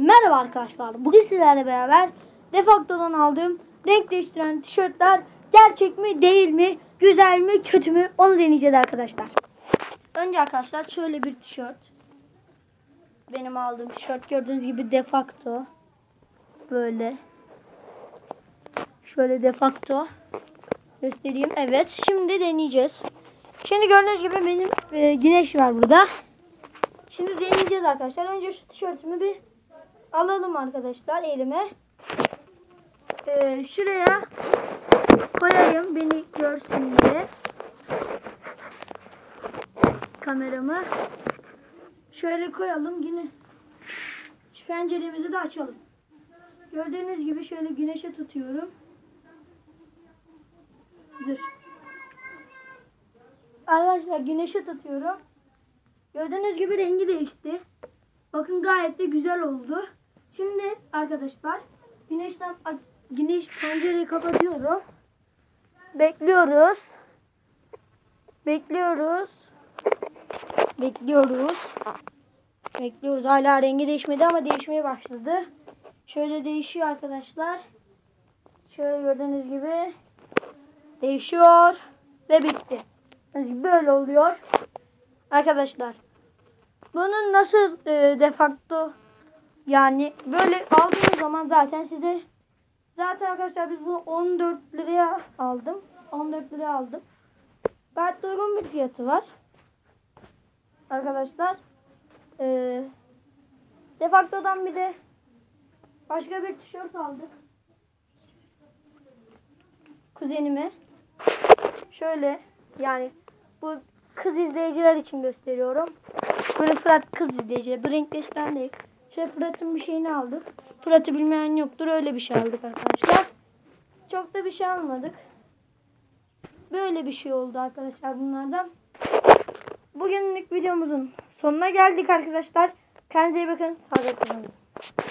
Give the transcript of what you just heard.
Merhaba arkadaşlar. Bugün sizlerle beraber Defacto'dan aldığım renk değiştiren tişörtler gerçek mi değil mi, güzel mi kötü mü onu deneyeceğiz arkadaşlar. Önce arkadaşlar şöyle bir tişört. Benim aldığım tişört gördüğünüz gibi Defacto. Böyle. Şöyle Defacto. Göstereyim. Evet şimdi deneyeceğiz. Şimdi gördüğünüz gibi benim e, güneş var burada. Şimdi deneyeceğiz arkadaşlar. Önce şu tişörtümü bir alalım arkadaşlar elime. Ee, şuraya koyayım beni görsün diye. Kameramı. Şöyle koyalım yine. Şu penceremizi de açalım. Gördüğünüz gibi şöyle güneşe tutuyorum. Dur. Arkadaşlar güneşe tutuyorum. Gördüğünüz gibi rengi değişti. Bakın gayet de güzel oldu. Şimdi arkadaşlar güneşten güneş pencereyi kapatıyorum. Bekliyoruz. Bekliyoruz. Bekliyoruz. Bekliyoruz. Hala rengi değişmedi ama değişmeye başladı. Şöyle değişiyor arkadaşlar. Şöyle gördüğünüz gibi değişiyor ve bitti. Böyle oluyor. Arkadaşlar bunun nasıl e, defakto yani böyle aldığınız zaman zaten size zaten arkadaşlar biz bunu 14 liraya aldım. 14 liraya aldım. Gayet uygun bir fiyatı var. Arkadaşlar e, defaktodan bir de başka bir tişört aldık. Kuzenime. Şöyle yani bu kız izleyiciler için gösteriyorum. Böyle Fırat kız izleyiciler. Bu renkleşten değil. Şöyle Fırat'ın bir şeyini aldık. Fırat'ı bilmeyen yoktur. Öyle bir şey aldık arkadaşlar. Çok da bir şey almadık. Böyle bir şey oldu arkadaşlar bunlardan. Bugünlük videomuzun sonuna geldik arkadaşlar. Kendinize iyi bakın. Sağlıkla kalın.